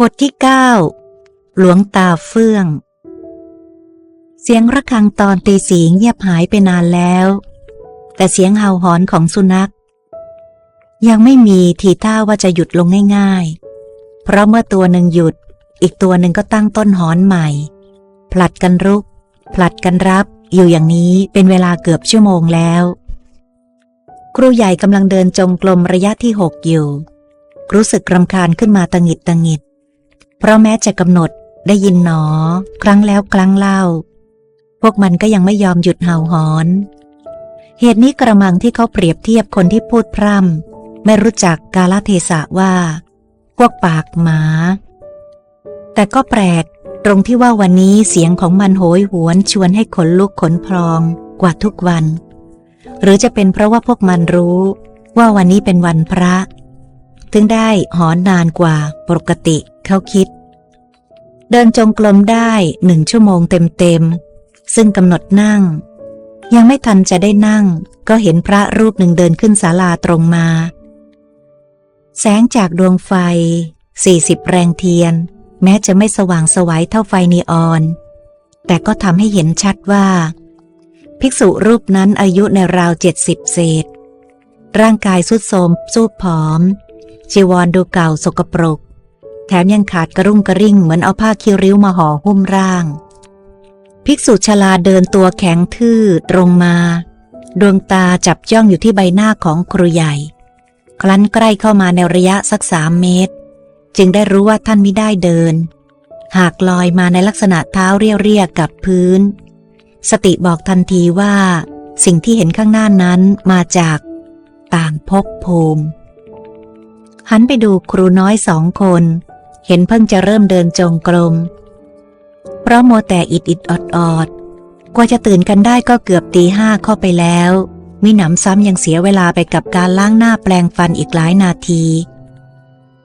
บทที่เก้าหลวงตาเฟื่อง เสียงระฆังตอนตีสีเงียบหายไปนานแล้ว แต่เสียงเห่าหอนของสุนัข ยังไม่มีทีท่าว่าจะหยุดลงง่ายๆ เพราะเมื่อตัวหนึ่งหยุด อีกตัวหนึ่งก็ตั้งต้นหอนใหม่ ผลัดกันรุก ผลัดกันรับอยู่อย่างนี้เป็นเวลาเกือบชั่วโมงแล้ว ครูใหญ่กำลังเดินจงกรมระยะที่หกอยู่รู้สึกรำคาญขึ้นมาตังหิดตังหิด เพราะแม้จะกำหนดได้ยินหนอ ครั้งแล้วครั้งเล่า พวกมันก็ยังไม่ยอมหยุดเห่าหอน เหตุนี้กระมังที่เขาเปรียบเทียบคนที่พูดพร่ำไม่รู้จักกาลเทศะว่า พวกปากหมา แต่ก็แปลกตรงที่ว่าวันนี้เสียงของมันโหยหวนชวนให้ขนลุกขนพลองกว่าทุกวัน หรือจะเป็นเพราะว่าพวกมันรู้ว่าวันนี้เป็นวันพระ ถึงได้หอนนานกว่าปกติเขาคิด เดินจงกรมได้หนึ่งชั่วโมงเต็มๆ ซึ่งกำหนดนั่ง ยังไม่ทันจะได้นั่ง ก็เห็นพระรูปหนึ่งเดินขึ้นศาลาตรงมา แสงจากดวงไฟสี่สิบแรงเทียน แม้จะไม่สว่างสวัยเท่าไฟนีออน แต่ก็ทำให้เห็นชัดว่า ภิกษุรูปนั้นอายุในราวเจ็ดสิบเศษร่างกายสุดโทมสูบผอม จีวรดูเก่าสกปรก แถมยังขาดกระรุ่งกระริ่งเหมือนเอาผ้าคิริ้วมาห่อหุ้มร่าง ภิกษุชราเดินตัวแข็งทื่อตรงมา ดวงตาจับจ้องอยู่ที่ใบหน้าของครูใหญ่ คลั้นใกล้เข้ามาในระยะสักสามเมตร จึงได้รู้ว่าท่านไม่ได้เดิน หากลอยมาในลักษณะเท้าเรียๆกับพื้น สติบอกทันทีว่า สิ่งที่เห็นข้างหน้านั้นมาจากต่างภพภูมิ หันไปดูครูน้อยสองคน เห็นเพิ่งจะเริ่มเดินจงกรม เพราะโมแต่อิดอิดออดออดกว่าจะตื่นกันได้ก็เกือบตีห้าเข้าไปแล้วมิหนำซ้ำยังเสียเวลาไปกับการล้างหน้าแปลงฟันอีกหลายนาที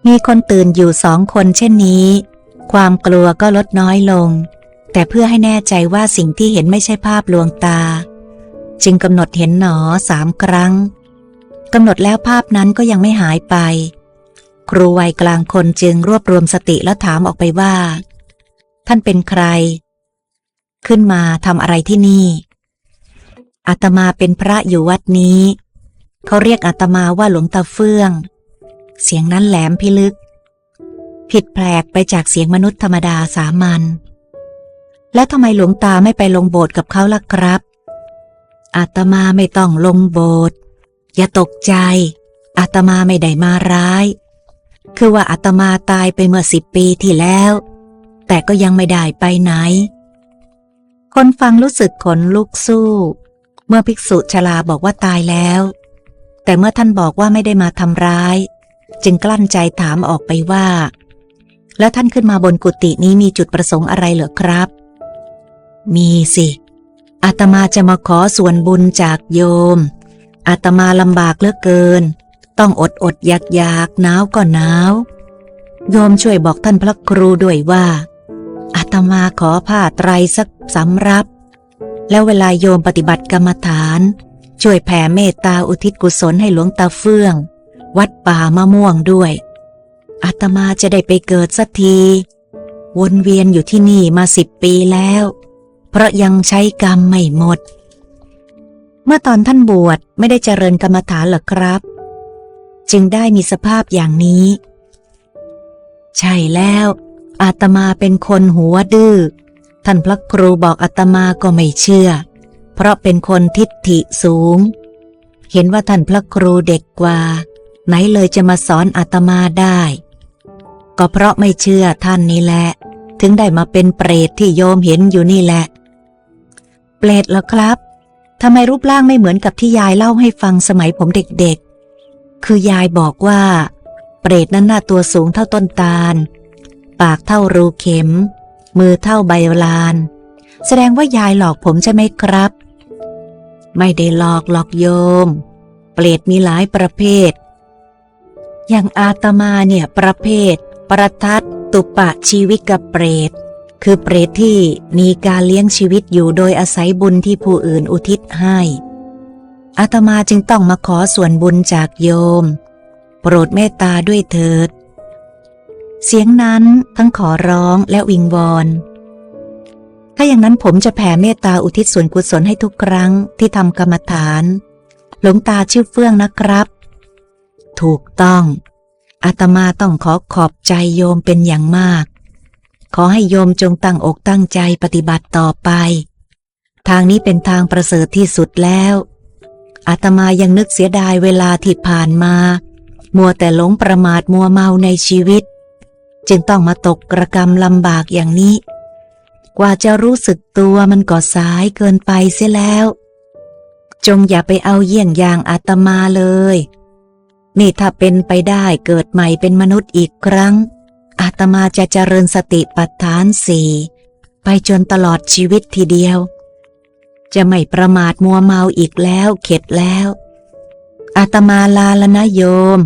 มีคนตื่นอยู่สองคนเช่นนี้ ความกลัวก็ลดน้อยลง แต่เพื่อให้แน่ใจว่าสิ่งที่เห็นไม่ใช่ภาพลวงตา จึงกำหนดเห็นหนอสามครั้งกำหนดแล้วภาพนั้นก็ยังไม่หายไป ครูวัยกลางคนจึงรวบรวมสติแล้วถามออกไปว่า ท่านเป็นใคร ขึ้นมาทำอะไรที่นี่ อาตมาเป็นพระอยู่วัดนี้ เขาเรียกอาตมาว่าหลวงตาเฟื่อง เสียงนั้นแหลมพิลึก ผิดแปลกไปจากเสียงมนุษย์ธรรมดาสามัญแล้วทำไมหลวงตาไม่ไปลงโบสถ์กับเขาล่ะครับ อาตมาไม่ต้องลงโบสถ์อย่าตกใจ อาตมาไม่ได้มาร้าย คือว่าอาตมาตายไปเมื่อสิบปีที่แล้ว แต่ก็ยังไม่ได้ไปไหน คนฟังรู้สึกขนลุกสู้ เมื่อภิกษุชราบอกว่าตายแล้ว แต่เมื่อท่านบอกว่าไม่ได้มาทำร้าย จึงกลั้นใจถามออกไปว่า แล้วท่านขึ้นมาบนกุฏินี้มีจุดประสงค์อะไรเหรอครับ มีสิอาตมาจะมาขอส่วนบุญจากโยมอาตมาลำบากเหลือเกิน ต้องอดอดอยากอยากหนาวก็หนาว โยมช่วยบอกท่านพระครูด้วยว่าอาตมาขอผ้าไตรสักสำรับ แล้วเวลาโยมปฏิบัติกรรมฐาน ช่วยแผ่เมตตาอุทิศกุศลให้หลวงตาเฟื่อง วัดป่ามะม่วงด้วยอาตมาจะได้ไปเกิดสักที วนเวียนอยู่ที่นี่มาสิบปีแล้ว เพราะยังใช้กรรมไม่หมด เมื่อตอนท่านบวชไม่ได้เจริญกรรมฐานหรอครับ จึงได้มีสภาพอย่างนี้ ใช่แล้ว อาตมาเป็นคนหัวดื้อ ท่านพระครูบอกอาตมาก็ไม่เชื่อ เพราะเป็นคนทิฏฐิสูง เห็นว่าท่านพระครูเด็กกว่า ไหนเลยจะมาสอนอาตมาได้ ก็เพราะไม่เชื่อท่านนี่แหละ ถึงได้มาเป็นเปรตที่โยมเห็นอยู่นี่แหละ เปรตเหรอครับทำไมรูปร่างไม่เหมือนกับที่ยายเล่าให้ฟังสมัยผมเด็ก คือยายบอกว่า เปรตนั้นหน้าตัวสูงเท่าต้นตาล ปากเท่ารูเข็ม มือเท่าใบลาน แสดงว่ายายหลอกผมใช่ไหมครับ ไม่ได้หลอกหลอกโยม เปรตมีหลายประเภท อย่างอาตมาเนี่ยประเภท ประทัดตุปะชีวิตกับเปรตคือเปรตที่มีการเลี้ยงชีวิตอยู่โดยอาศัยบุญที่ผู้อื่นอุทิศให้ อาตมาจึงต้องมาขอส่วนบุญจากโยม โปรดเมตตาด้วยเถิด เสียงนั้นทั้งขอร้องและวิงวอน ถ้าอย่างนั้นผมจะแผ่เมตตาอุทิศส่วนกุศลให้ทุกครั้งที่ทำกรรมฐาน หลวงตาชื่อเฟื่องนะครับ ถูกต้อง อาตมาต้องขอขอบใจโยมเป็นอย่างมาก ขอให้โยมจงตั้งอกตั้งใจปฏิบัติต่อไป ทางนี้เป็นทางประเสริฐที่สุดแล้ว อาตมายังนึกเสียดายเวลาที่ผ่านมา มัวแต่หลงประมาทมัวเมาในชีวิต จึงต้องมาตกกระกรรมลำบากอย่างนี้ กว่าจะรู้สึกตัวมันก็สายเกินไปเสียแล้ว จงอย่าไปเอาเยี่ยงอย่างอาตมาเลย นี่ถ้าเป็นไปได้เกิดใหม่เป็นมนุษย์อีกครั้ง อาตมาจะเจริญสติปัฏฐานสี่ไปจนตลอดชีวิตทีเดียว จะไม่ประมาทมัวเมาอีกแล้วเข็ดแล้ว อาตมาลาแล้วนะโยม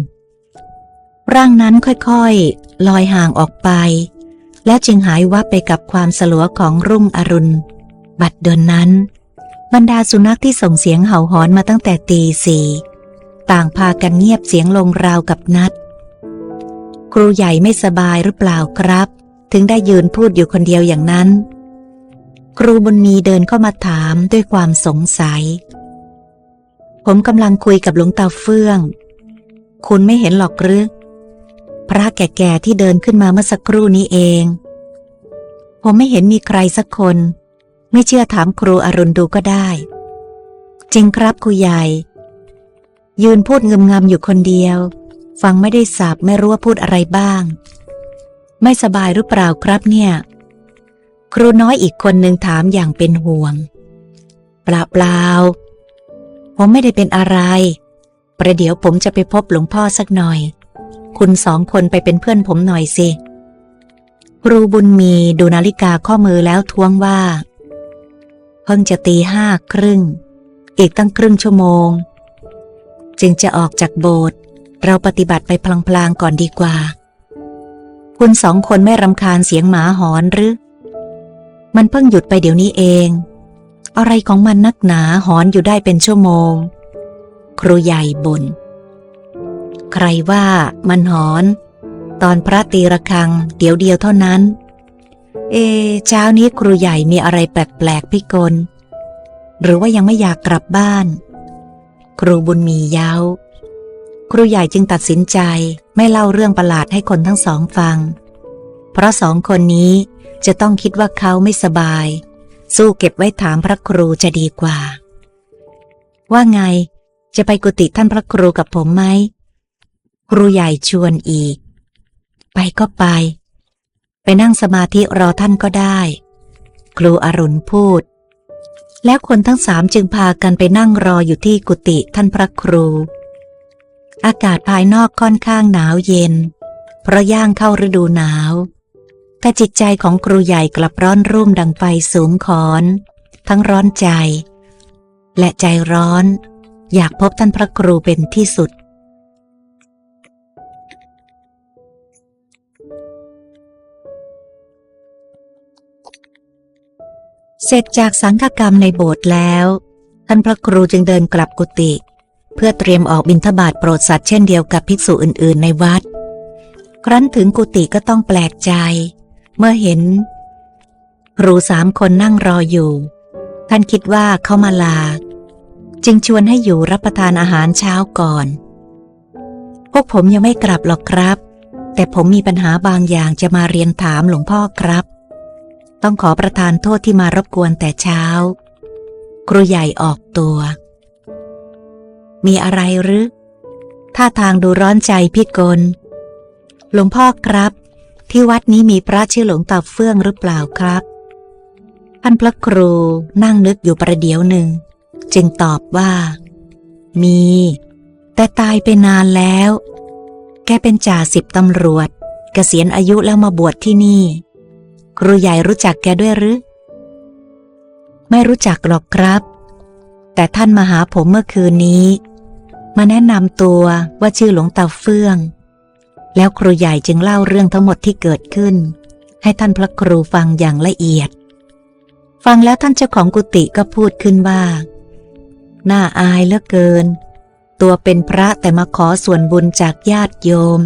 ร่างนั้นค่อยๆ ลอยห่างออกไป แล้วจึงหายวับไปกับความสลัวของรุ่งอรุณ บัดเดินนั้น บรรดาสุนัขที่ส่งเสียงเห่าหอนมาตั้งแต่ตีสี่ต่างพากันเงียบเสียงลงราวกับนัด ครูใหญ่ไม่สบายหรือเปล่าครับ ถึงได้ยืนพูดอยู่คนเดียวอย่างนั้น ครูบุญมีเดินเข้ามาถามด้วยความสงสัย ผมกำลังคุยกับหลวงตาเฟื่อง คุณไม่เห็นหรอกหรือพระแก่ๆที่เดินขึ้นมาเมื่อสักครู่นี้เอง ผมไม่เห็นมีใครสักคน ไม่เชื่อถามครูอรุณดูก็ได้ จริงครับครูใหญ่ ยืนพูดงึมงำอยู่คนเดียว ฟังไม่ได้สับไม่รู้ว่าพูดอะไรบ้าง ไม่สบายหรือเปล่าครับเนี่ย ครูน้อยอีกคนหนึ่งถามอย่างเป็นห่วง เปล่าเปล่าผมไม่ได้เป็นอะไร ประเดี๋ยวผมจะไปพบหลวงพ่อสักหน่อย คุณสองคนไปเป็นเพื่อนผมหน่อยสิ ครูบุญมีดูนาฬิกาข้อมือแล้วท้วงว่า เพิ่งจะตีห้าครึ่ง อีกตั้งครึ่งชั่วโมง จึงจะออกจากโบสถ์เราปฏิบัติไปพลางๆก่อนดีกว่า คุณสองคนไม่รำคาญเสียงหมาหอนหรือ มันเพิ่งหยุดไปเดี๋ยวนี้เอง อะไรของมันนักหนาหอนอยู่ได้เป็นชั่วโมง ครูใหญ่บน่นใครว่ามันหอน ตอนพระตีระฆัง เดี๋ยวเดียวเท่านั้น เอ เช้านี้ครูใหญ่มีอะไรแปลกๆพิกล หรือว่ายังไม่อยากกลับบ้าน ครูบุญมีเย้าครูใหญ่จึงตัดสินใจไม่เล่าเรื่องประหลาดให้คนทั้งสองฟัง เพราะสองคนนี้ จะต้องคิดว่าเขาไม่สบาย สู้เก็บไว้ถามพระครูจะดีกว่า ว่าไงจะไปกุฏิท่านพระครูกับผมไหมครูใหญ่ชวนอีก ไปก็ไป ไปนั่งสมาธิรอท่านก็ได้ ครูอรุณพูด แล้วคนทั้งสามจึงพากันไปนั่งรออยู่ที่กุฏิท่านพระครู อากาศภายนอกค่อนข้างหนาวเย็น เพราะย่างเข้าฤดูหนาว แต่จิตใจของครูใหญ่กลับร้อนรุ่มดังไฟสูงขอน ทั้งร้อนใจ และใจร้อน อยากพบท่านพระครูเป็นที่สุด เสร็จจากสังฆกรรมในโบสถ์แล้ว ท่านพระครูจึงเดินกลับกุฏิเพื่อเตรียมออกบิณฑบาตโปรดสัตว์เช่นเดียวกับภิกษุอื่น ๆ ในวัด ครั้นถึงกุฏิก็ต้องแปลกใจ เมื่อเห็นครูสามคนนั่งรออยู่ ท่านคิดว่าเขามาลา จึงชวนให้อยู่รับประทานอาหารเช้าก่อน พวกผมยังไม่กลับหรอกครับ แต่ผมมีปัญหาบางอย่างจะมาเรียนถามหลวงพ่อครับ ต้องขอประทานโทษที่มารบกวนแต่เช้า ครูใหญ่ออกตัว มีอะไรหรือท่าทางดูร้อนใจพี่กลหลวงพ่อครับ ที่วัดนี้มีพระชื่อหลวงตาเฟื่องหรือเปล่าครับ ท่านพระครูนั่งนึกอยู่ประเดี๋ยวหนึ่ง จึงตอบว่า มี แต่ตายไปนานแล้ว แกเป็นจ่าสิบตำรวจเกษียณอายุแล้วมาบวชที่นี่ ครูใหญ่รู้จักแกด้วยหรือ ไม่รู้จักหรอกครับ แต่ท่านมาหาผมเมื่อคืนนี้ มาแนะนำตัวว่าชื่อหลวงตาเฟื่อง แล้วครูใหญ่จึงเล่าเรื่องทั้งหมดที่เกิดขึ้น ให้ท่านพระครูฟังอย่างละเอียด ฟังแล้วท่านเจ้าของกุฏิก็พูดขึ้นว่า น่าอายเหลือเกิน ตัวเป็นพระแต่มาขอส่วนบุญจากญาติโยม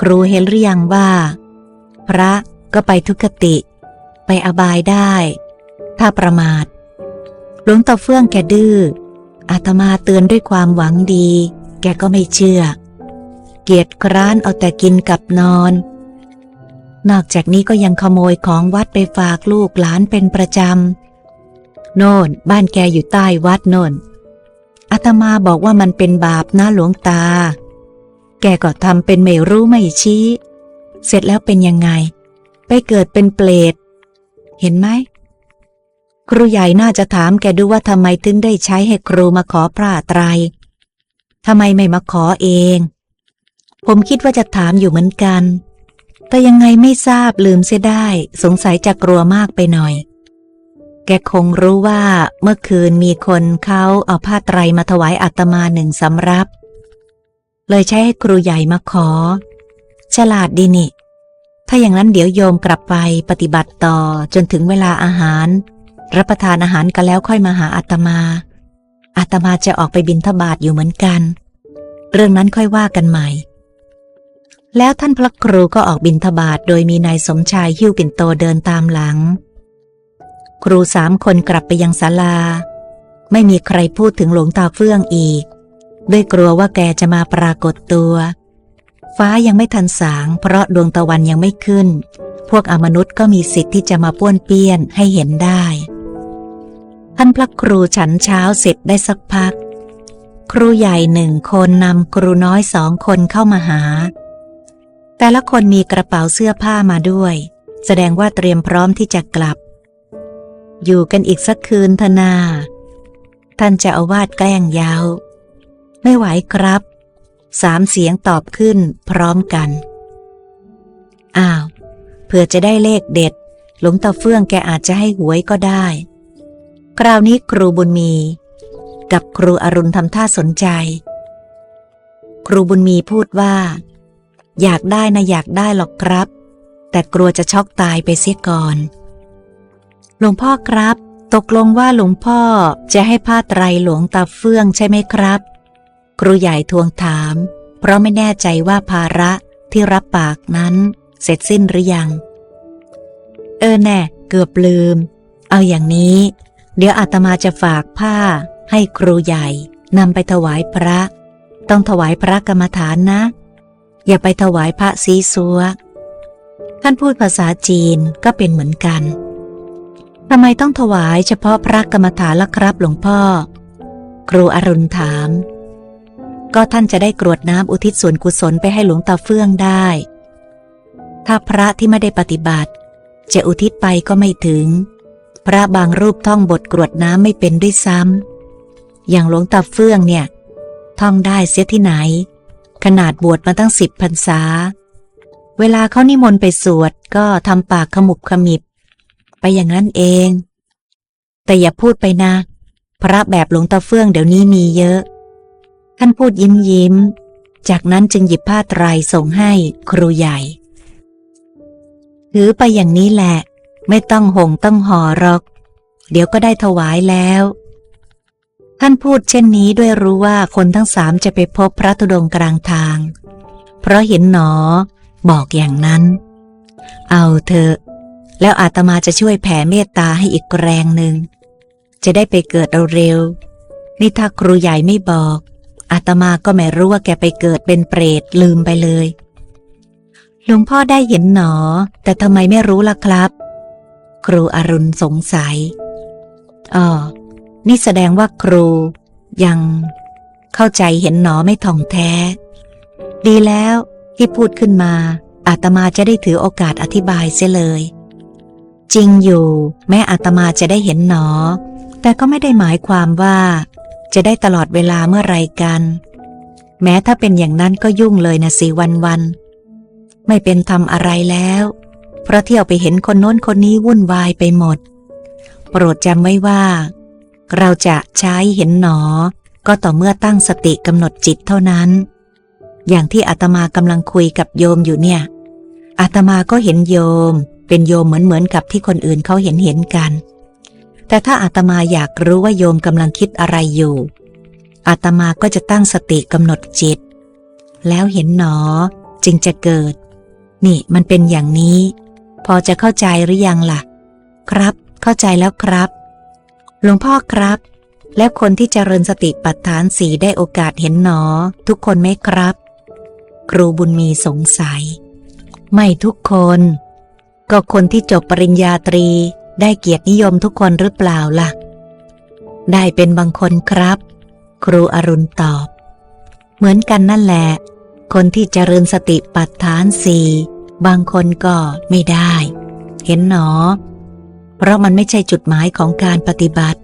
ครูเห็นหรือยังว่า พระก็ไปทุกขติ ไปอบายได้ ถ้าประมาทหลวงตาเฟื่องแกดื้ออาตมาเตือนด้วยความหวังดี แกก็ไม่เชื่อ เกียจคร้านเอาแต่กินกับนอน นอกจากนี้ก็ยังขโมยของวัดไปฝากลูกหลานเป็นประจำ โน่นบ้านแกอยู่ใต้วัดโน่นอาตมาบอกว่ามันเป็นบาปนะหลวงตา แกก็ทำเป็นไม่รู้ไม่ชี้ เสร็จแล้วเป็นยังไง ไปเกิดเป็นเปรต เห็นไหม ครูใหญ่น่าจะถามแกดูว่าทำไมถึงได้ใช้ให้ครูมาขอพระไตรยทำไมไม่มาขอเอง ผมคิดว่าจะถามอยู่เหมือนกัน แต่ยังไงไม่ทราบลืมเสียได้ สงสัยจะกลัวมากไปหน่อย แกคงรู้ว่าเมื่อคืนมีคนเขาเอาผ้าไตรมาถวายอาตมาหนึ่งสำรับ เลยใช้ให้ครูใหญ่มาขอ ฉลาดดีนี่ ถ้าอย่างนั้นเดี๋ยวโยมกลับไปปฏิบัติต่อจนถึงเวลาอาหาร รับประทานอาหารกันแล้วค่อยมาหาอาตมา อาตมาจะออกไปบินทบาทอยู่เหมือนกัน เรื่องนั้นค่อยว่ากันใหม่ แล้วท่านพระครูก็ออกบินทบาทโดยมีนายสมชายหิ้วปิ่นโตเดินตามหลัง ครูสามคนกลับไปยังศาลา ไม่มีใครพูดถึงหลวงตาเฟื่องอีก ด้วยกลัวว่าแกจะมาปรากฏตัว ฟ้ายังไม่ทันสาง เพราะดวงตะวันยังไม่ขึ้น พวกอมนุษย์ก็มีสิทธิ์ที่จะมาป้วนเปี้ยนให้เห็นได้ ท่านพระครูฉันเช้าเสร็จได้สักพัก ครูใหญ่หนึ่งคนนำครูน้อยสองคนเข้ามาหา แต่ละคนมีกระเป๋าเสื้อผ้ามาด้วย แสดงว่าเตรียมพร้อมที่จะกลับ อยู่กันอีกสักคืนธนา ท่านจะอาวาดแกล้งยาว ไม่ไหวครับ สามเสียงตอบขึ้นพร้อมกัน อ้าว เพื่อจะได้เลขเด็ด หลวงตาเฟื่องแกอาจจะให้หวยก็ได้ คราวนี้ครูบุญมี กับครูอรุณทำท่าสนใจ ครูบุญมีพูดว่า อยากได้นะอยากได้หรอกครับ แต่กลัวจะช็อกตายไปเสียก่อน หลวงพ่อครับ ตกลงว่าหลวงพ่อจะให้ผ้าไตรหลวงตาเฟื่องใช่ไหมครับ ครูใหญ่ทวงถาม เพราะไม่แน่ใจว่าภาระที่รับปากนั้น เสร็จสิ้นหรือยัง เออแน่ เกือบลืม เอาอย่างนี้ เดี๋ยวอาตมาจะฝากผ้า ให้ครูใหญ่นำไปถวายพระ ต้องถวายพระกรรมฐานนะ อย่าไปถวายพระซีซัวท่านพูดภาษาจีนก็เป็นเหมือนกันทำไมต้องถวายเฉพาะพระกรรมฐานล่ะครับหลวงพ่อ ครูอรุณถาม ก็ท่านจะได้กรวดน้ำอุทิศส่วนกุศลไปให้หลวงตาเฟื่องได้ ถ้าพระที่ไม่ได้ปฏิบัติ จะอุทิศไปก็ไม่ถึง พระบางรูปท่องบทกรวดน้ำไม่เป็นด้วยซ้ำอย่างหลวงตาเฟื่องเนี่ย ท่องได้เสียที่ไหน ขนาดบวชมาตั้งสิบพรรษา เวลาเขานิมนต์ไปสวดก็ทำปากขมุบขมิบ ไปอย่างนั้นเอง แต่อย่าพูดไปนะ พระแบบหลวงตาเฟื่องเดี๋ยวนี้มีเยอะ ท่านพูดยิ้มยิ้ม จากนั้นจึงหยิบผ้าไตรส่งให้ครูใหญ่ ถือไปอย่างนี้แหละ ไม่ต้องหงต้องห่อหรอก เดี๋ยวก็ได้ถวายแล้ว ท่านพูดเช่นนี้ด้วยรู้ว่าคนทั้งสามจะไปพบพระธุดงค์กลางทาง เพราะเห็นหนอ บอกอย่างนั้น เอาเถอะ แล้วอาตมาจะช่วยแผ่เมตตาให้อีกแรงหนึ่ง จะได้ไปเกิดเร็วๆนี่ถ้าครูใหญ่ไม่บอก อาตมาก็ไม่รู้ว่าแกไปเกิดเป็นเปรตลืมไปเลย หลวงพ่อได้เห็นหนอ แต่ทำไมไม่รู้ล่ะครับ ครูอรุณสงสัยอ๋อ นี่แสดงว่าครูยังเข้าใจเห็นหนอไม่ท่องแท้ ดีแล้วที่พูดขึ้นมา อาตมาจะได้ถือโอกาสอธิบายเสียเลย จริงอยู่ แม้อาตมาจะได้เห็นหนอ แต่ก็ไม่ได้หมายความว่า จะได้ตลอดเวลาเมื่อไรกัน แม้ถ้าเป็นอย่างนั้นก็ยุ่งเลยนะสิวันวันไม่เป็นทำอะไรแล้ว เพราะเที่ยวไปเห็นคนโน้นคนนี้วุ่นวายไปหมด โปรดจำไว้ว่า เราจะใช้เห็นหนอ ก็ต่อเมื่อตั้งสติกำหนดจิตเท่านั้น อย่างที่อาตมากำลังคุยกับโยมอยู่เนี่ย อาตมาก็เห็นโยม เป็นโยมเหมือนเหมือนกับที่คนอื่นเขาเห็นเห็นกัน แต่ถ้าอาตมาอยากรู้ว่าโยมกำลังคิดอะไรอยู่ อาตมาก็จะตั้งสติกำหนดจิต แล้วเห็นหนอจึงจะเกิด นี่มันเป็นอย่างนี้ พอจะเข้าใจหรือยังล่ะ ครับ เข้าใจแล้วครับ หลวงพ่อครับ แล้วคนที่เจริญสติปัฏฐานสีได้โอกาสเห็นหนอ ทุกคนไหมครับ ครูบุญมีสงสัย ไม่ทุกคน ก็คนที่จบปริญญาตรี ได้เกียรตินิยมทุกคนหรือเปล่าล่ะ ได้เป็นบางคนครับ ครูอรุณตอบ เหมือนกันนั่นแหละ คนที่เจริญสติปัฏฐานสี่บางคนก็ไม่ได้ เห็นหนอ เพราะมันไม่ใช่จุดหมายของการปฏิบัติ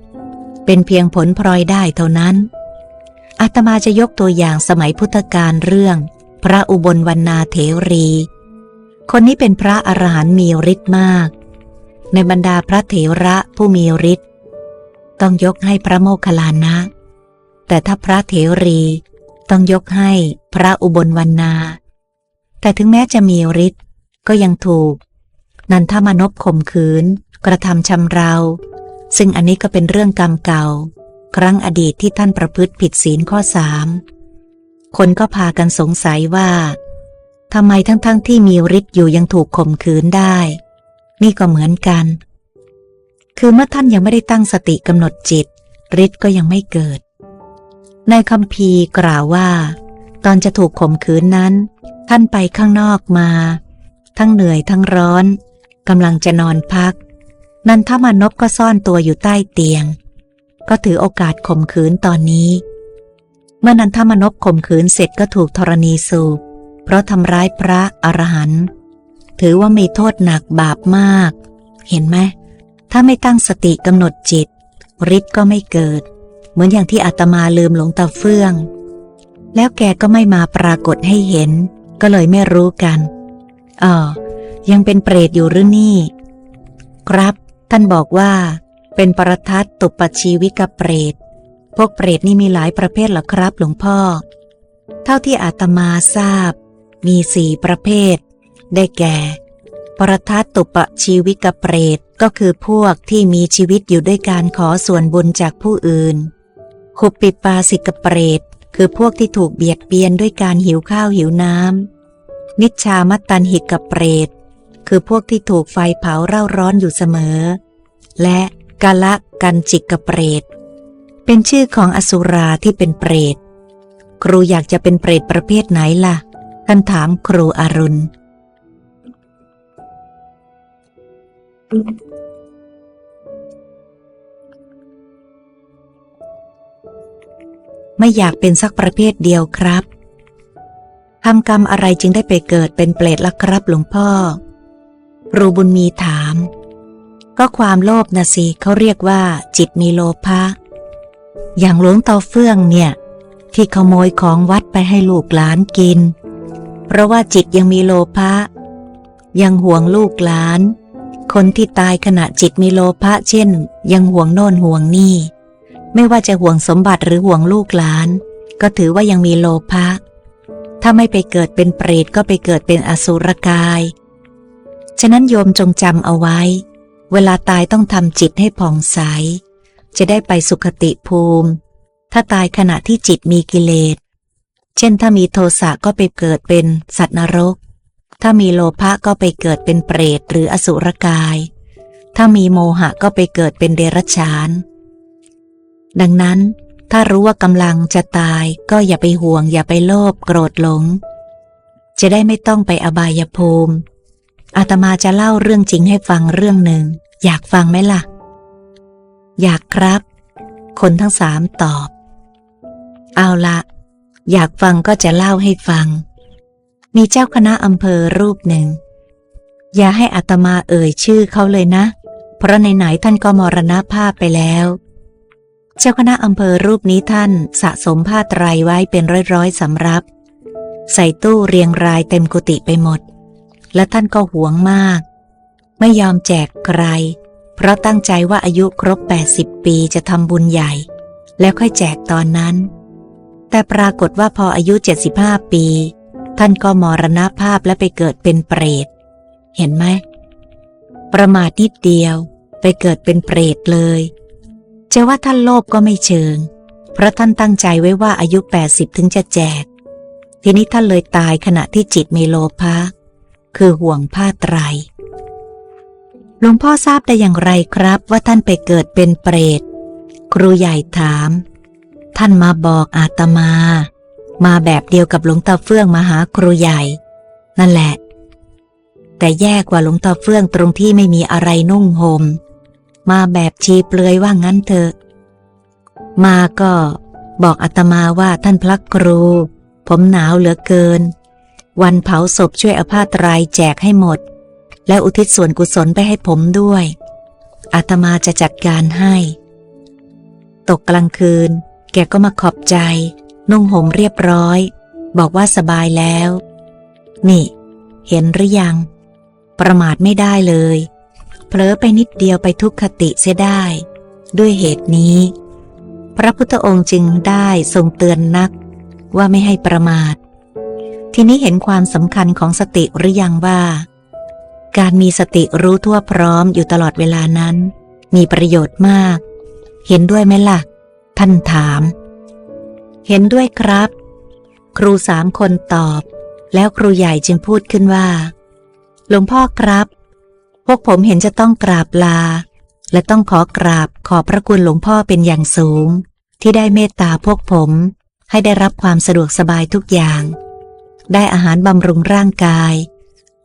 เป็นเพียงผลพลอยได้เท่านั้น อาตมาจะยกตัวอย่างสมัยพุทธกาลเรื่อง พระอุบลวรรณาเถรี คนนี้เป็นพระอรหันต์มีฤทธิ์มาก ในบรรดาพระเถระผู้มีฤทธิ์ต้องยกให้พระโมคคัลลานะ แต่ถ้าพระเถรีต้องยกให้พระอุบลวรรณา แต่ถึงแม้จะมีฤทธิ์ก็ยังถูก นันทมานพข่มขืน กระทำชำเรา ซึ่งอันนี้ก็เป็นเรื่องกรรมเก่า ครั้งอดีตที่ท่านประพฤติผิดศีลข้อสามคนก็พากันสงสัยว่าทำไมทั้งๆทที่มีฤทธิ์อยู่ยังถูกข่มขืนได้ นี่ก็เหมือนกัน คือเมื่อท่านยังไม่ได้ตั้งสติกำหนดจิตฤทธิ์ก็ยังไม่เกิด ในคำพีกล่าวว่า ตอนจะถูกข่มขืนนั้น ท่านไปข้างนอกมา ทั้งเหนื่อยทั้งร้อนกำลังจะนอนพัก นันทมานพก็ซ่อนตัวอยู่ใต้เตียง ก็ถือโอกาสข่มขืนตอนนี้ เมื่อนันทมานพข่มขืนเสร็จก็ถูกธรณีสูบเพราะทำร้ายพระอรหันต์ถือว่ามีโทษหนักบาปมาก เห็นไหมถ้าไม่ตั้งสติกำหนดจิตฤทธิ์ก็ไม่เกิด เหมือนอย่างที่อาตมาลืมหลงตาเฟื่อง แล้วแกก็ไม่มาปรากฏให้เห็น ก็เลยไม่รู้กันอ๋อยังเป็นเปรตอยู่หรือนี่ ครับ ท่านบอกว่า เป็นประทัดตุปชีวิกเปรต พวกเปรตนี่มีหลายประเภทเหรอครับหลวงพ่อ เท่าที่อาตมาทราบ มีสี่ประเภท ได้แก่ ปรทัตตุปชีวิกเปรตก็คือพวกที่มีชีวิตอยู่ด้วยการขอส่วนบุญจากผู้อื่นขุปปิปาสิกเปรต คือพวกที่ถูกเบียดเบียนด้วยการหิวข้าวหิวน้ำนิชชามัตตันหิกเปรต คือพวกที่ถูกไฟเผาเร่าร้อนอยู่เสมอ และกาละกันจิกเปรต เป็นชื่อของอสุราที่เป็นเปรต ครูอยากจะเป็นเปรตประเภทไหนล่ะท่านถามครูอรุณ ไม่อยากเป็นสักประเภทเดียวครับทำกรรมอะไรจึงได้ไปเกิดเป็นเปรตล่ะครับหลวงพ่อครูบุญมีถาม ก็ความโลภนะสิเขาเรียกว่า จิตมีโลภะอย่างหลวงตาเฟื่องเนี่ย ที่ขโมยของวัดไปให้ลูกหลานกิน เพราะว่าจิตยังมีโลภะยังห่วงลูกหลาน คนที่ตายขณะจิตมีโลภะเช่น ยังห่วงโน่นห่วงนี่ ไม่ว่าจะห่วงสมบัติหรือห่วงลูกหลาน ก็ถือว่ายังมีโลภะถ้าไม่ไปเกิดเป็นเปรตก็ไปเกิดเป็นอสุรกาย ฉะนั้นโยมจงจำเอาไว้ เวลาตายต้องทำจิตให้ผ่องใส จะได้ไปสุขติภูมิ ถ้าตายขณะที่จิตมีกิเลส เช่นถ้ามีโทสะก็ไปเกิดเป็นสัตว์นรก ถ้ามีโลภะก็ไปเกิดเป็นเปรตหรืออสุรกาย ถ้ามีโมหะก็ไปเกิดเป็นเดรัจฉาน ดังนั้น ถ้ารู้ว่ากำลังจะตายก็อย่าไปห่วง อย่าไปโลภโกรธหลง จะได้ไม่ต้องไปอบายภูมิอาตมาจะเล่าเรื่องจริงให้ฟังเรื่องหนึ่ง อยากฟังไหมล่ะ อยากครับ คนทั้งสามตอบ เอาละอยากฟังก็จะเล่าให้ฟัง มีเจ้าคณะอำเภอรูปหนึ่ง อย่าให้อาตมาเอ่ยชื่อเขาเลยนะ เพราะไหนๆท่านก็มรณภาพไปแล้ว เจ้าคณะอำเภอรูปนี้ท่านสะสมผ้าไตรไว้เป็นร้อยๆสำรับ ใส่ตู้เรียงรายเต็มกุฏิไปหมด และท่านก็หวงมาก ไม่ยอมแจกใคร เพราะตั้งใจว่าอายุครบ 80 ปีจะทำบุญใหญ่ แล้วค่อยแจกตอนนั้น แต่ปรากฏว่าพออายุ 75 ปี ท่านก็มรณภาพและไปเกิดเป็นเปรต เห็นไหม ประมาทนิดเดียวไปเกิดเป็นเปรตเลย จะว่าท่านโลภก็ไม่เชิง เพราะท่านตั้งใจไว้ว่าอายุ 80 ถึงจะแจก ทีนี้ท่านเลยตายขณะที่จิตมีโลภะคือห่วงผ้าไตร หลวงพ่อทราบได้อย่างไรครับว่าท่านไปเกิดเป็นเปรต ครูใหญ่ถาม ท่านมาบอกอาตมา มาแบบเดียวกับหลวงตาเฟื่องมาหาครูใหญ่ นั่นแหละ แต่แย่กว่าหลวงตาเฟื่องตรงที่ไม่มีอะไรนุ่งหม่มมาแบบชีเปลือยว่างั้นเถอะ มาก็บอกอาตมาว่าท่านพระครู ผมหนาวเหลือเกิน วันเผาศพช่วยอาผ้าตรายแจกให้หมด และอุทิศส่วนกุศลไปให้ผมด้วย อาตมาจะจัดการให้ ตกกลางคืน แกก็มาขอบใจ นุ่งห่มเรียบร้อย บอกว่าสบายแล้ว นี่ เห็นหรือยัง ประมาทไม่ได้เลย เผลอไปนิดเดียวไปทุกขติเสียได้ ด้วยเหตุนี้ พระพุทธองค์จึงได้ทรงเตือนนัก ว่าไม่ให้ประมาท ทีนี้เห็นความสำคัญของสติหรือยังว่า การมีสติรู้ทั่วพร้อมอยู่ตลอดเวลานั้น มีประโยชน์มาก เห็นด้วยไหมล่ะ ท่านถาม เห็นด้วยครับ ครูสามคนตอบ แล้วครูใหญ่จึงพูดขึ้นว่า หลวงพ่อครับ พวกผมเห็นจะต้องกราบลา และต้องขอกราบขอบพระคุณหลวงพ่อเป็นอย่างสูง ที่ได้เมตตาพวกผม ให้ได้รับความสะดวกสบายทุกอย่าง ได้อาหารบำรุงร่างกาย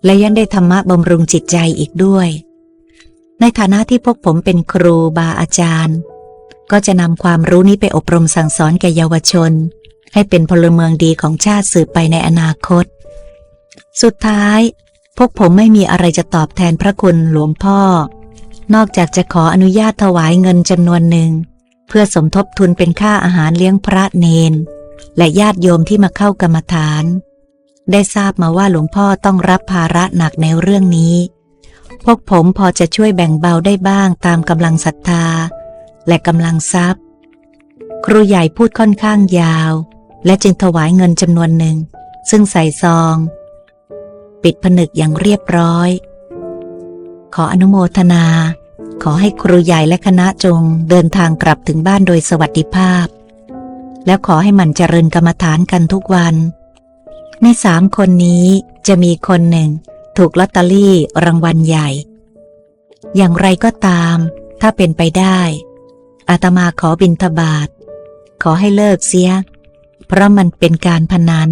และยังได้ธรรมะบำรุงจิตใจอีกด้วย ในฐานะที่พวกผมเป็นครูบาอาจารย์ ก็จะนำความรู้นี้ไปอบรมสั่งสอนแก่เยาวชน ให้เป็นพลเมืองดีของชาติสืบไปในอนาคต สุดท้าย พวกผมไม่มีอะไรจะตอบแทนพระคุณหลวงพ่อ นอกจากจะขออนุญาตถวายเงินจำนวนหนึ่ง เพื่อสมทบทุนเป็นค่าอาหารเลี้ยงพระเนน และญาติโยมที่มาเข้ากรรมฐาน ได้ทราบมาว่าหลวงพ่อต้องรับภาระหนักในเรื่องนี้ พวกผมพอจะช่วยแบ่งเบาได้บ้างตามกำลังศรัทธา และกำลังทรัพย์ ครูใหญ่พูดค่อนข้างยาว และจึงถวายเงินจำนวนหนึ่ง ซึ่งใส่ซอง ปิดผนึกอย่างเรียบร้อย ขออนุโมทนา ขอให้ครูใหญ่และคณะจงเดินทางกลับถึงบ้านโดยสวัสดิภาพ แล้วขอให้มันเจริญกรรมฐานกันทุกวัน ในสามคนนี้จะมีคนหนึ่ง ถูกลอตเตอรี่รางวัลใหญ่ อย่างไรก็ตาม ถ้าเป็นไปได้อาตมาขอบินทบาท ขอให้เลิกเสีย เพราะมันเป็นการพนัน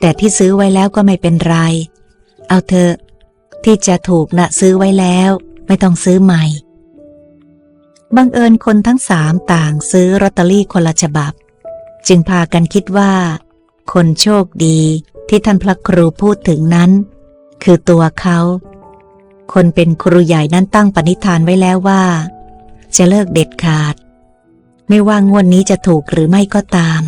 แต่ที่ซื้อไว้แล้วก็ไม่เป็นไร เอาเถอะ ที่จะถูกนะซื้อไว้แล้ว ไม่ต้องซื้อใหม่บังเอิญคนทั้งสามต่างซื้อลอตเตอรี่คนละฉบับ จึงพากันคิดว่า คนโชคดีที่ท่านพระครูพูดถึงนั้น คือตัวเขา คนเป็นครูใหญ่นั้นตั้งปณิธานไว้แล้วว่า จะเลิกเด็ดขาด ไม่ว่างวดนี้จะถูกหรือไม่ก็ตาม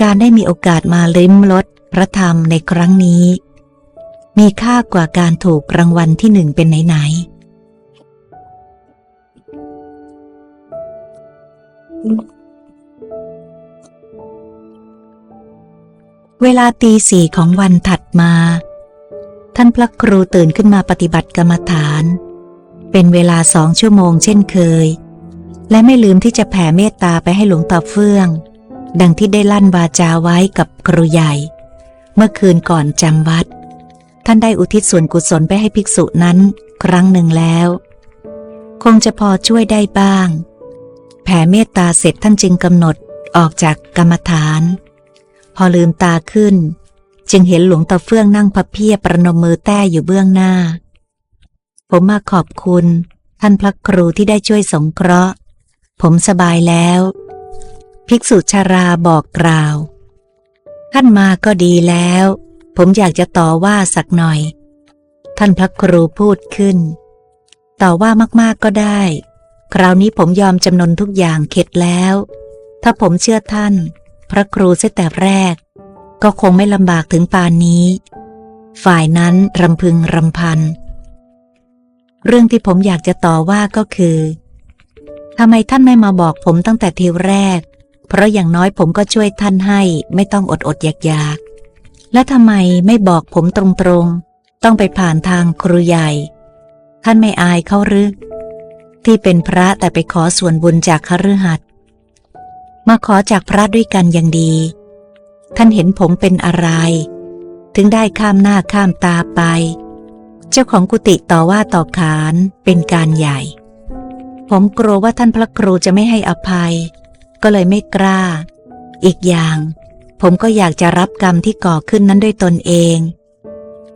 การได้มีโอกาสมาลิ้มรสพระธรรมในครั้งนี้ มีค่ากว่าการถูกรางวัลที่หนึ่งเป็นไหนๆ เวลาตีสี่ของวันถัดมา ท่านพระครูตื่นขึ้นมาปฏิบัติกรรมฐาน เป็นเวลาสองชั่วโมงเช่นเคย และไม่ลืมที่จะแผ่เมตตาไปให้หลวงตาเฟื่อง ดังที่ได้ลั่นวาจาไว้กับครูใหญ่ เมื่อคืนก่อนจำวัด ท่านได้อุทิศส่วนกุศลไปให้ภิกษุนั้นครั้งหนึ่งแล้ว คงจะพอช่วยได้บ้าง แผ่เมตตาเสร็จท่านจึงกำหนดออกจากกรรมฐาน อลืมตาขึ้น จึงเห็นหลวงตาเฟื่องนั่งพับเพียบประนมมือแต้อยู่เบื้องหน้า ผมมาขอบคุณ ท่านพระครูที่ได้ช่วยสงเคราะห์ ผมสบายแล้ว ภิกษุชาราบอกกล่าว ท่านมาก็ดีแล้ว ผมอยากจะต่อว่าสักหน่อย ท่านพระครูพูดขึ้น ต่อว่ามากๆก็ได้ คราวนี้ผมยอมจำนนทุกอย่างเข็ดแล้ว ถ้าผมเชื่อท่าน พระครูเสียแต่แรก ก็คงไม่ลำบากถึงปานนี้ ฝ่ายนั้นรำพึงรำพัน เรื่องที่ผมอยากจะต่อว่าก็คือทำไมท่านไม่มาบอกผมตั้งแต่ทีแรก เพราะอย่างน้อยผมก็ช่วยท่านให้ไม่ต้องอดอดอยากอยากๆและทำไมไม่บอกผมตรงๆ ต้องไปผ่านทางครูใหญ่ ท่านไม่อายเขาหรือ ที่เป็นพระแต่ไปขอส่วนบุญจากคฤหัสถ์ มาขอจากพระด้วยกันอย่างดี ท่านเห็นผมเป็นอะไร ถึงได้ข้ามหน้าข้ามตาไป เจ้าของกุฏิต่อว่าต่อขานเป็นการใหญ่ ผมกลัวว่าท่านพระครูจะไม่ให้อภัย ก็เลยไม่กล้า อีกอย่าง ผมก็อยากจะรับกรรมที่ก่อขึ้นนั้นด้วยตนเอง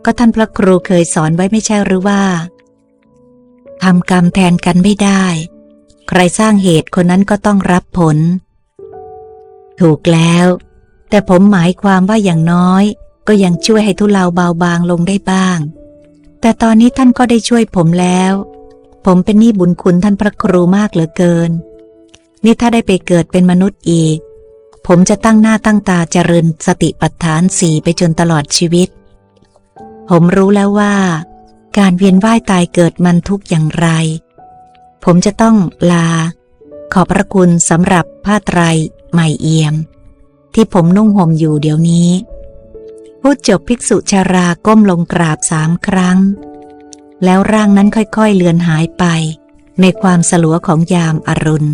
ก็ท่านพระครูเคยสอนไว้ไม่ใช่หรือว่าทำกรรมแทนกันไม่ได้ ใครสร้างเหตุคนนั้นก็ต้องรับผล ถูกแล้ว แต่ผมหมายความว่าอย่างน้อย ก็ยังช่วยให้ทุเลาเบาบางลงได้บ้าง แต่ตอนนี้ท่านก็ได้ช่วยผมแล้ว ผมเป็นหนี้บุญคุณท่านพระครูมากเหลือเกิน นี่ถ้าได้ไปเกิดเป็นมนุษย์อีก ผมจะตั้งหน้าตั้งตาเจริญสติปัฏฐานสี่ไปจนตลอดชีวิต ผมรู้แล้วว่า การเวียนว่ายตายเกิดมันทุกอย่างไร ผมจะต้องลา ขอบพระคุณสำหรับผ้าไตร ใหม่เอี่ยม ที่ผมนุ่งห่มอยู่เดี๋ยวนี้ พูดจบภิกษุชาราก้มลงกราบสามครั้ง แล้วร่างนั้นค่อยๆเลือนหายไป ในความสลัวของยามอรุณ